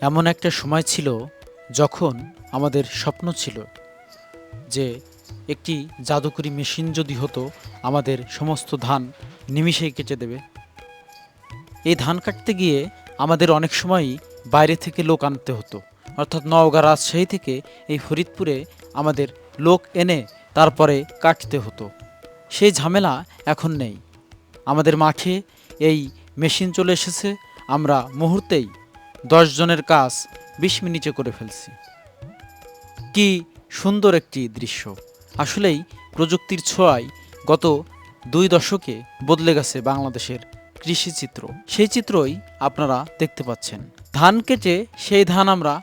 এমন একটা সময় ছিল যখন আমাদের স্বপ্ন ছিল যে একটি জাদুকরি মেশিন যদি হতো, আমাদের সমস্ত ধান নিমিষেই কেটে দেবে। এই ধান কাটতে গিয়ে আমাদের অনেক সময়ই বাইরে থেকে লোক আনতে হতো। অর্থাৎ নওগাঁ রাজশাহী থেকে এই ফরিদপুরে আমাদের লোক এনে তারপরে কাটতে হতো। সেই ঝামেলা এখন নেই। আমাদের মাঠে এই মেশিন চলে এসেছে। আমরা মুহূর্তেই দশ জনের কাজ বিশ মিনিটে করে ফেলছি। কি সুন্দর একটি দৃশ্য। আসলেই প্রযুক্তির ছোঁয়ায় গত দুই দশকে বদলে গেছে বাংলাদেশের কৃষি চিত্র। সেই চিত্রই আপনারা দেখতে পাচ্ছেন। ধান কেটে সেই ধান আমরা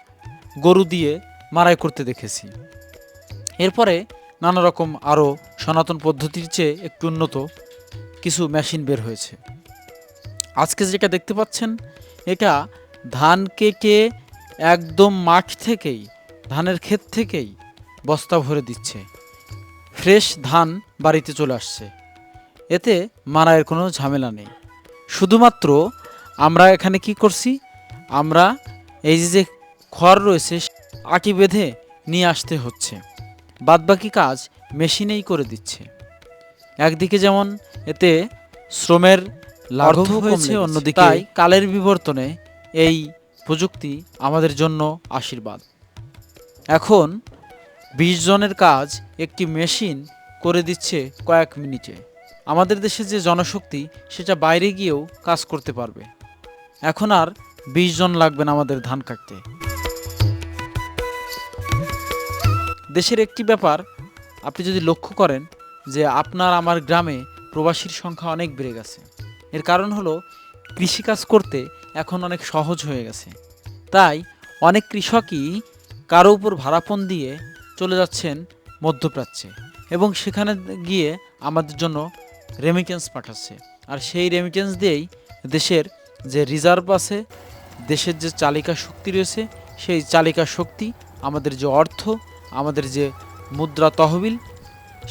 গরু দিয়ে মারাই করতে দেখেছি। এরপরে নানা রকম আরও সনাতন পদ্ধতির চেয়ে একটু উন্নত কিছু মেশিন বের হয়েছে। আজকে যেটা দেখতে পাচ্ছেন, এটা ধান কেটে একদম মাঠ থেকেই ধানের ক্ষেত থেকেই বস্তা ভরে দিচ্ছে। ফ্রেশ ধান বাড়িতে চলে আসছে। এতে মারায়ের কোনো ঝামেলা নেই। শুধুমাত্র আমরা এখানে কি করছি? আমরা এই যে যে খড় রয়েছে আটি বেঁধে নিয়ে আসতে হচ্ছে। বাদবাকি কাজ মেশিনেই করে দিচ্ছে। একদিকে যেমন এতে শ্রমের লাঘব হয়েছে অন্যদিকে তাই কালের বিবর্তনে এই প্রযুক্তি আমাদের জন্য আশীর্বাদ। এখন বিশ জনের কাজ একটি মেশিন করে দিচ্ছে কয়েক মিনিটে। আমাদের দেশে যে জনশক্তি, সেটা বাইরে গিয়েও কাজ করতে পারবে। এখন আর বিশ জন লাগবে না আমাদের ধান কাটতে। দেশের একটি ব্যাপার, আপনি যদি লক্ষ্য করেন যে আপনার আমার গ্রামে প্রবাসীর সংখ্যা অনেক বেড়ে গেছে। এর কারণ হলো, কৃষিকাজ করতে এখন অনেক সহজ হয়ে গেছে। তাই অনেক কৃষকই কারও উপর ভাড়াপণ দিয়ে চলে যাচ্ছেন মধ্যপ্রাচ্যে এবং সেখানে গিয়ে আমাদের জন্য রেমিটেন্স পাঠাচ্ছে। আর সেই রেমিটেন্স দিয়েই দেশের যে রিজার্ভ আছে, দেশের যে চালিকা শক্তি রয়েছে, সেই চালিকা শক্তি, আমাদের যে অর্থ, আমাদের যে মুদ্রা তহবিল,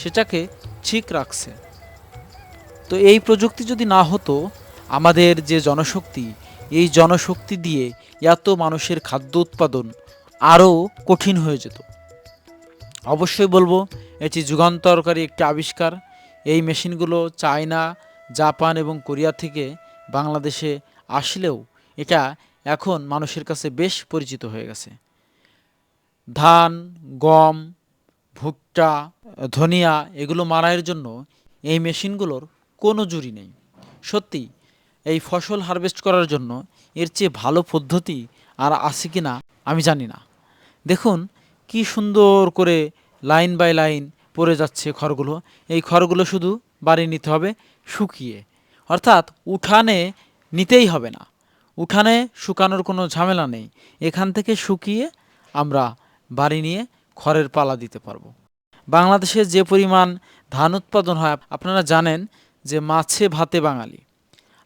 সেটাকে ঠিক রাখছে। তো এই প্রযুক্তি যদি না হতো, আমাদের যে জনশক্তি এই জনশক্তি দিয়ে এত মানুষের খাদ্য উৎপাদন আরও কঠিন হয়ে যেত। অবশ্যই বলব, এটি যুগান্তরকারী একটি আবিষ্কার। এই মেশিনগুলো চায়না, জাপান এবং কোরিয়া থেকে বাংলাদেশে আসলেও এটা এখন মানুষের কাছে বেশ পরিচিত হয়ে গেছে। ধান, গম, ভুট্টা, ধনিয়া এগুলো মারাইয়ের জন্য এই মেশিনগুলোর কোনো জুরি নেই। সত্যি এই ফসল হারভেস্ট করার জন্য এর চেয়ে ভালো পদ্ধতি আর আছে কি না, আমি জানি না। দেখুন, কি সুন্দর করে লাইন বাই লাইন পড়ে যাচ্ছে খড়গুলো। এই খড়গুলো শুধু বাড়ি নিতে হবে, শুকিয়ে। অর্থাৎ উঠানে নিতেই হবে না। উঠানে শুকানোর কোনো ঝামেলা নেই। এখান থেকে শুকিয়ে আমরা বাড়ি নিয়ে খড়ের পালা দিতে পারব। বাংলাদেশে যে পরিমাণ ধান উৎপাদন হয়, আপনারা জানেন যে মাছে ভাতে বাঙালি।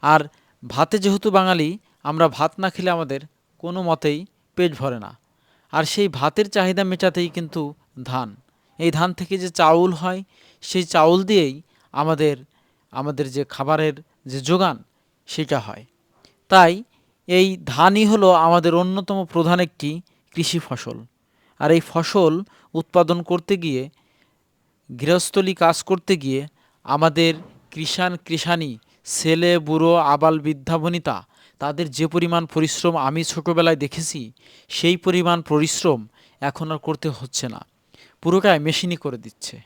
আর ভাতে যেহেতু বাঙালি, আমরা ভাত না খেলে আমাদের কোনো মতেই পেট ভরে না। আর সেই ভাতের চাহিদা মেটাতেই কিন্তু ধান। এই ধান থেকে যে চাউল হয়, সেই চাউল দিয়েই আমাদের আমাদের যে খাবারের যে যোগান, সেটা হয়। তাই এই ধানই হলো আমাদের অন্যতম প্রধান একটি কৃষি ফসল। আর এই ফসল উৎপাদন করতে গিয়ে, গৃহস্থলী কাজ করতে গিয়ে আমাদের কৃষাণ কৃষাণী ছেলে, বুড়ো, আবাল বৃদ্ধা, বনিতা, তাদের যে পরিমাণ পরিশ্রম আমি ছোটোবেলায় দেখেছি, সেই পরিমাণ পরিশ্রম এখন আর করতে হচ্ছে না। পুরোটাই মেশিনই করে দিচ্ছে।